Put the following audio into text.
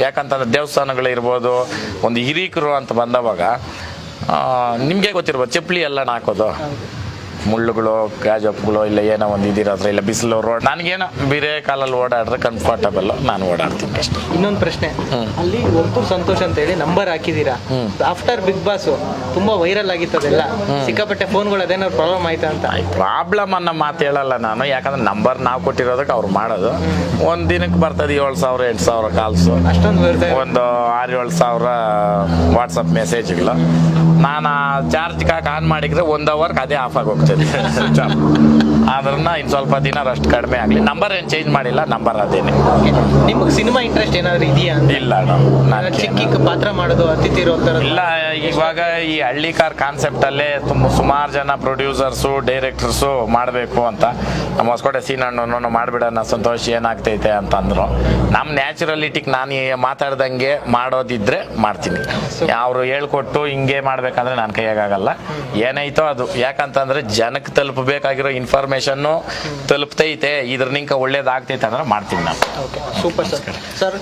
ಯಾಕಂತಂದ್ರೆ ದೇವಸ್ಥಾನಗಳಿರ್ಬೋದು ಒಂದು ಹಿರೀಕರು ಅಂತ ಬಂದವಾಗ ನಿಮಗೆ ಗೊತ್ತಿರ್ಬೋದು ಚಪ್ಪಲಿ ಎಲ್ಲ ಹಾಕೋದು ಮುಳ್ಳುಗಳು ಗಾಜಪ್ಪುಗಳು ಇಲ್ಲ ಏನೋ ಒಂದು ಇದಿರೋದ್ರ ಇಲ್ಲ ಬಿಸಿಲು ರೋಡ್ ನನಗೇನೋ ಬೇರೆ ಕಾಲಲ್ಲಿ ಓಡಾಡ್ರೆ ಕಂಫರ್ಟಬಲ್ ನಾನು ಓಡಾಡ್ತೀನಿ ಅಷ್ಟೇ. ಇನ್ನೊಂದು ಪ್ರಶ್ನೆ. ಅಲ್ಲಿ ಒಬ್ಬರು ಸಂತೋಷ್ ಅಂತ ಹೇಳಿ ನಂಬರ್ ಹಾಕಿದೀರಾ ಆಫ್ಟರ್ ಬಿಗ್ ಬಾಸ್ ತುಂಬಾ ವೈರಲ್ ಆಗಿತ್ತು ಅದೆಲ್ಲ ಸಿಕ್ಕಾಪಟ್ಟೆ ಫೋನ್ಗಳು ಅದೇನಾದ್ರು ಪ್ರಾಬ್ಲಮ್ ಆಯ್ತಾ ಅಂತ? ಪ್ರಾಬ್ಲಮ್ ಅನ್ನೋ ಮಾತು ಹೇಳಲ್ಲ ನಾನು. ಯಾಕಂದ್ರೆ ನಂಬರ್ ನಾವು ಕೊಟ್ಟಿರೋದಕ್ಕೆ ಅವ್ರು ಮಾಡೋದು. ಒಂದು ದಿನಕ್ಕೆ ಬರ್ತದೆ ಏಳು ಸಾವಿರ ಎಂಟು ಸಾವಿರ ಕಾಲ್ಸು ಅಷ್ಟೊಂದು ಒಂದು ಆರು ಏಳು ಸಾವಿರ ವಾಟ್ಸಪ್ ಮೆಸೇಜ್ಗಳು ನಾನು ಚಾರ್ಜ್ ಕಾಕ್ ಆನ್ ಮಾಡಿದ್ರೆ ಒಂದು ಅವರ್ಗೆ ಅದೇ ಆಫ್ ಆಗಿ ಹೋಗ್ತದೆ. ಅದನ್ನ ಇನ್ನು ಸ್ವಲ್ಪ ದಿನ ಅಷ್ಟು ಕಡಿಮೆ ಆಗಲಿ. ನಂಬರ್ ಏನು ಚೇಂಜ್ ಮಾಡಿಲ್ಲ ನಂಬರ್ ಅದೇನೆ. ನಿಮಗೆ ಸಿನಿಮಾ ಇಂಟ್ರೆಸ್ಟ್ ಏನಾದ್ರು ಇದೆಯಾ? ಇಲ್ಲ ನಾನು ಚಿಕ್ಕ ಪಾತ್ರ ಮಾಡೋದು ಅತಿಥಿ ಇರೋ ಇಲ್ಲ ಇವಾಗ ಈ ಹಳ್ಳಿ ಕಾರ್ ಕಾನ್ಸೆಪ್ಟ್ ಅಲ್ಲೇ ತುಂಬ ಸುಮಾರು ಜನ ಪ್ರೊಡ್ಯೂಸರ್ಸು ಡೈರೆಕ್ಟರ್ಸು ಮಾಡಬೇಕು ಅಂತ. ನಮ್ಮ ಹೊಸಕೋಟೆ ಸೀನಣ್ಣನು ಮಾಡ್ಬಿಡೋಣ ಸಂತೋಷ ಏನಾಗ್ತೈತೆ ಅಂತ ಅಂದ್ರು ನಮ್ಮ ನ್ಯಾಚುರಲಿಟಿಗೆ ನಾನು ಮಾತಾಡ್ದಂಗೆ ಮಾಡೋದಿದ್ರೆ ಮಾಡ್ತೀನಿ. ಅವರು ಹೇಳ್ಕೊಟ್ಟು ಹಿಂಗೆ ಮಾಡ್ಬೇಕಂದ್ರೆ ನಾನು ಕೈಯಾಗಲ್ಲ ಏನೈತೋ ಅದು. ಯಾಕಂತಂದ್ರೆ ಜನಕ್ಕೆ ತಲುಪಬೇಕಾಗಿರೋ ಇನ್ಫಾರ್ಮೇಶನ್ನು ತಲುಪ್ತೈತೆ. ಇದ್ರ ನಿಂಕ ಒಳ್ಳೇದಾಗ್ತೈತೆ ಅಂದ್ರೆ ಮಾಡ್ತೀನಿ ನಾನು ಸೂಪರ್ ಸರ್ ಸರ್